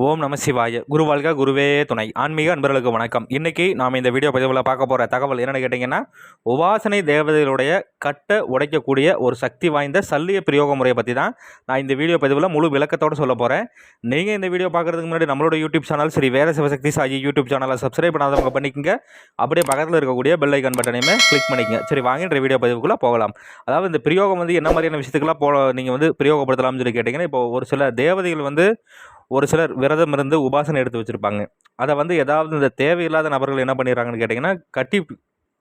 ஓம் நம சிவாய. குருவாழ்க குருவே துணை. ஆன்மீக அன்பர்களுக்கு வணக்கம். இன்றைக்கி நாம் இந்த வீடியோ பதிவில் பார்க்க போகிற தகவல் என்னென்னு கேட்டிங்கன்னா உபாசனை தேவதைகளுடைய கட்டை உடைக்கக்கூடிய ஒரு சக்தி வாய்ந்த சல்லிய பிரயோக முறையை பற்றி தான் நான் இந்த வீடியோ பதிவில் முழு விளக்கத்தோடு சொல்ல போகிறேன் நீங்கள் இந்த வீடியோ பார்க்குறதுக்கு முன்னாடி நம்மளோட யூடியூப் சேனல் ஸ்ரீ வேறு சிவசக்தி சாஜி யூடியூப் சேனலை சப்ஸ்கிரைப் பண்ணாதவங்க பண்ணிக்கங்க. அப்படியே பக்கத்தில் இருக்கக்கூடிய பெல் ஐக்கன் பட்டனையுமே கிளிக் பண்ணிக்கங்க. சரி வாங்கின்ற வீடியோ பதிவுக்குள்ளே போகலாம். அதாவது இந்த பிரயோகம் வந்து என்ன மாதிரியான விஷயத்துக்கெல்லாம் போ நீங்கள் வந்து பிரயோகப்படுத்தலாம்னு சொல்லி கேட்டிங்கன்னா இப்போ ஒரு சில தேவதைகள் வந்து ஒரு சிலர் விரதம் இருந்து உபாசனை எடுத்து வச்சுருப்பாங்க. அதை வந்து ஏதாவது இந்த தேவையில்லாத நபர்கள் என்ன பண்ணிடுறாங்கன்னு கேட்டிங்கன்னா கட்டி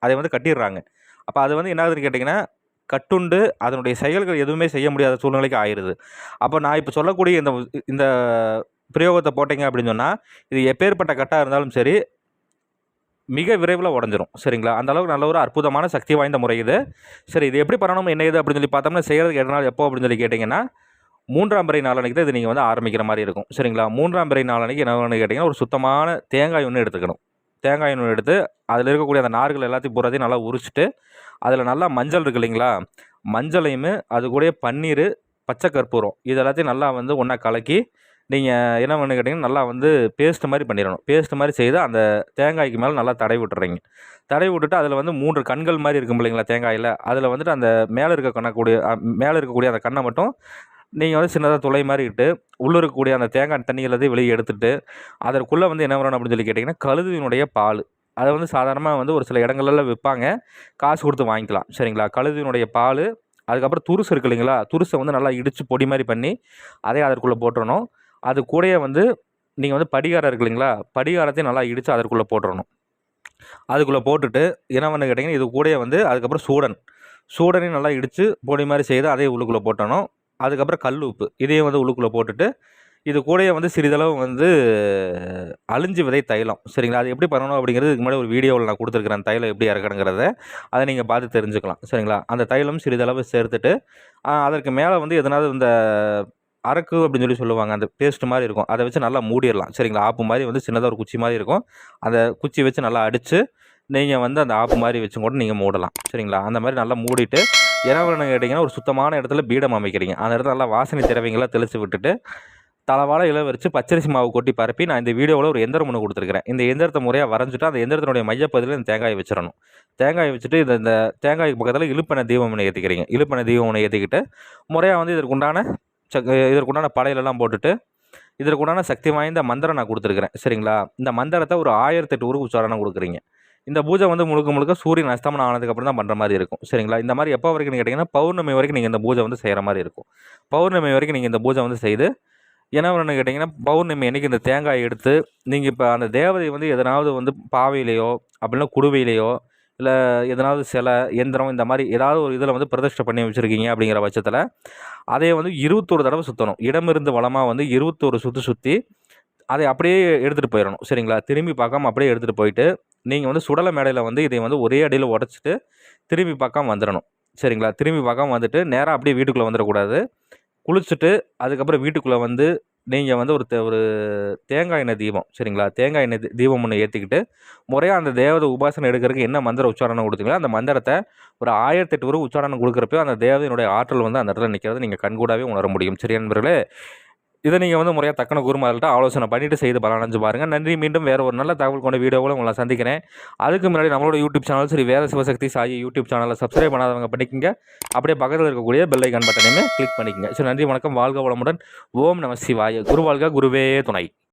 அதை வந்து கட்டிடுறாங்க. அப்போ அது வந்து என்ன ஆகுதுன்னு கேட்டிங்கன்னா கட்டுண்டு அதனுடைய செயல்கள் எதுவுமே செய்ய முடியாத சூழ்நிலைக்கு ஆயிடுது அப்போ நான் இப்போ சொல்லக்கூடிய இந்த இந்த பிரயோகத்தை போட்டிங்க அப்படின்னு சொன்னால் இது எப்பேற்பட்ட கட்டாக இருந்தாலும் சரி மிக விரைவில் உடஞ்சிரும். சரிங்களா? அந்த அளவுக்கு நல்ல ஒரு அற்புதமான சக்தி வாய்ந்த முறை இது. சரி இது எப்படி பண்ணணும் என்ன இது அப்படின்னு சொல்லி பார்த்தோம்னா செய்கிறதுக்கு எட்டு நாள் எப்போ அப்படின்னு சொல்லி கேட்டிங்கன்னா மூன்றாம் பிறை நாளனைக்கு தான் இது நீங்கள் வந்து ஆரம்பிக்கிற மாதிரி இருக்கும். சரிங்களா? மூன்றாம் பிறை நாளனைக்கு என்ன கேட்டிங்கன்னா ஒரு சுத்தமான தேங்காய் ஒன்று எடுத்துக்கணும். தேங்காய் ஒன்று எடுத்து அதில் இருக்கக்கூடிய அந்த நார்கள் எல்லாத்தையும் பூராத்தையும் நல்லா உரிச்சிட்டு அதில் நல்லா மஞ்சள் இருக்கு இல்லைங்களா? மஞ்சளையும் அது கூட பன்னீர் பச்சை கற்பூரம் இது எல்லாத்தையும் நல்லா வந்து ஒன்றா கலக்கி நீங்கள் என்ன பண்ணு கேட்டிங்கன்னா நல்லா வந்து பேஸ்ட் மாதிரி பண்ணிடணும். பேஸ்ட் மாதிரி செய்து அந்த தேங்காய்க்கு மேலே நல்லா தடை விட்டுறீங்க. தடை விட்டுட்டு அதில் வந்து மூன்று கண்கள் மாதிரி இருக்கும் இல்லைங்களா தேங்காயில்? அதில் வந்துட்டு அந்த மேலே இருக்க கண்ணக்கூடிய மேலே இருக்கக்கூடிய அந்த கண்ணை மட்டும் நீங்கள் வந்து சின்னதாக துளை மாதிரி இட்டு உள்ளே இருக்கக்கூடிய அந்த தேங்காய் தண்ணி எல்லாத்தையும் வெளியே எடுத்துட்டு அதற்குள்ளே வந்து என்ன வரணும் அப்படின்னு சொல்லி கேட்டிங்கன்னா கழுதுவினுடைய பால். அதை வந்து சாதாரணமாக வந்து ஒரு சில இடங்கள்ல விற்பாங்க. காசு கொடுத்து வாங்கிக்கலாம். சரிங்களா? கழுதுவினுடைய பால் அதுக்கப்புறம் துருசு இருக்கு இல்லைங்களா? துருசை வந்து நல்லா இடித்து பொடி மாதிரி பண்ணி அதே அதற்குள்ளே போட்டுடணும் அது கூடயே வந்து நீங்கள் வந்து படிகாரம் இருக்கு இல்லைங்களா? படிகாரத்தையும் நல்லா இடித்து அதற்குள்ளே போட்டுடணும் அதுக்குள்ளே போட்டுட்டு என்ன பண்ண கேட்டிங்கன்னா இது கூடயே வந்து அதுக்கப்புறம் சூடன். சூடனையும் நல்லா இடித்து பொடி மாதிரி செய்து அதே உள்ளுக்குள்ளே போட்டணும். அதுக்கப்புறம் கல் உப்பு. இதையும் வந்து உள்ளுக்குள்ளே போட்டுட்டு இது கூடயே வந்து சிறிதளவு வந்து அழிஞ்சு விதை தைலம். சரிங்களா? அது எப்படி பண்ணணும் அப்படிங்கிறது இதுக்கு முன்னாடி ஒரு வீடியோவில் நான் கொடுத்துருக்குறேன். தைலம் எப்படி இறக்கணுங்கிறத. அதை நீங்கள் பார்த்து தெரிஞ்சுக்கலாம். சரிங்களா? அந்த தைலம் சிறிதளவு சேர்த்துட்டு அதற்கு மேலே வந்து எதனாவது இந்த அரக்கு அப்படின்னு சொல்லி சொல்லுவாங்க. அந்த பேஸ்ட் மாதிரி இருக்கும். அதை வச்சு நல்லா மூடிடலாம். சரிங்களா? ஆப்பு மாதிரி வந்து சின்னதாக ஒரு குச்சி மாதிரி இருக்கும். அந்த குச்சி வச்சு நல்லா அடித்து நீங்கள் வந்து அந்த ஆப்பு மாதிரி வச்சு கூட நீங்கள் மூடலாம். சரிங்களா? அந்த மாதிரி நல்லா மூடிட்டு என்ன பண்ணணும் கேட்டிங்கன்னா ஒரு சுத்தமான இடத்துல பீடம் அமைக்கிறீங்க. அந்த இடத்துல நல்லா வாசனை திரவியங்களாக தெளித்து விட்டுட்டு தளவாழ இலை பச்சரிசி மாவு கொட்டி பரப்பி நான் இந்த வீடியோவில் ஒரு எந்திரம் ஒன்று கொடுத்துருக்கிறேன். இந்த எந்திரத்தை முறையாக வரைஞ்சிட்டு அந்த எந்திரத்தினுடைய மையப்பகுதியில் இந்த தேங்காயை வச்சிடணும். தேங்காயை வச்சுட்டு இந்த இந்த தேங்காய்க்கு பக்கத்தில் இழுப்பெண்ணெய் தீபம் ஒன்று ஏற்றிக்கிறீங்க இழுப்பெண்ணெய் தீபம் ஒன்று ஏற்றிக்கிட்டு முறையாக வந்து இதற்குண்டான சக் இதற்குண்டான படையிலெல்லாம் போட்டுட்டு இதற்குண்டான சக்தி வாய்ந்த மந்திரம் நான் கொடுத்துருக்குறேன். சரிங்களா? இந்த மந்திரத்தை ஒரு ஆயிரத்தெட்டு ஊருக்கு உச்சாரணம் கொடுக்குறீங்க. இந்த பூஜை வந்து முழுக்க முழுக்க சூரியன் அஸ்தமனம் ஆனதுக்கப்புறம் தான் பண்ணுற மாதிரி இருக்கும். சரிங்களா? இந்த மாதிரி எப்போ வரைக்கும் கேட்டிங்கன்னா பௌர்ணமி வரைக்கும் நீங்கள் இந்த பூஜை வந்து செய்கிற மாதிரி இருக்கும். பௌர்ணமி வரைக்கும் நீங்கள் இந்த பூஜை வந்து செய்து என்ன பண்ணணும்னு கேட்டிங்கன்னா பௌர்ணமி அன்றைக்கி இந்த தேங்காய் எடுத்து நீங்கள் இப்போ அந்த தேவதை வந்து எதனாவது வந்து பாவையிலையோ அப்படின்னா குடுவையிலையோ இல்லை எதனாவது சிலை எந்திரம் இந்த மாதிரி ஏதாவது ஒரு இதில் வந்து பிரதிஷ்டை பண்ணி வச்சுருக்கீங்க அப்படிங்கிற பட்சத்தில் அதை வந்து இருபத்தோரு தடவை சுற்றணும் இடமிருந்து வளமாக வந்து இருபத்தோரு சுற்றி சுற்றி அதை அப்படியே எடுத்துகிட்டு போயிடணும். சரிங்களா? திரும்பி பார்க்காம அப்படியே எடுத்துகிட்டு போயிட்டு நீங்கள் வந்து சுடலை மேடையில் வந்து இதை வந்து ஒரே அடியில் உடச்சிட்டு திரும்பி பார்க்காம வந்துடணும் சரிங்களா? திரும்பி பார்க்காம வந்துட்டு நேராக அப்படியே வீட்டுக்குள்ளே வந்துடக்கூடாது குளிச்சுட்டு அதுக்கப்புறம் வீட்டுக்குள்ளே வந்து நீங்கள் வந்து ஒரு ஒரு தேங்காய் எண்ணெய் தீபம். சரிங்களா? தேங்காய் எண்ணெய் தீபம் ஒன்று ஏற்றிக்கிட்டு முறையாக அந்த தேவதை உபாசனை எடுக்கிறதுக்கு என்ன மந்திர உச்சாரணம் கொடுத்தீங்களோ அந்த மந்திரத்தை ஒரு ஆயிரத்தெட்டு வரை உச்சாரணம் கொடுக்குறப்போ அந்த தேவதையினுடைய ஆற்றல் வந்து அந்த இடத்துல நிற்கிறது நீங்கள் கண்கூடாவே உணர முடியும். சரி நண்பர்களே இதை நீங்கள் வந்து முறையாக தக்கன குருமார்கள்ட்ட ஆலோசனை பண்ணிவிட்டு செய்து பலனடைஞ்சு பாருங்கள் நன்றி. மீண்டும் வேறு ஒரு நல்ல தகவல் கொண்ட வீடியோவில் உங்களை சந்திக்கிறேன். அதுக்கு முன்னாடி நம்மளோட யூடியூப் சேனல் சரி வேறு சிவசக்தி சாயி யூடியூப் சேனலை சப்ஸ்கிரைப் பண்ணாதவங்க பண்ணிக்கங்க. அப்படியே பக்கத்தில் இருக்கக்கூடிய பெல்லைக்கான் பட்டனையுமே கிளிக் பண்ணிக்கங்க. ஸோ நன்றி வணக்கம். வாழ்க வளமுடன். ஓம் நம சிவாய. குருவாழ்க குருவே துணை.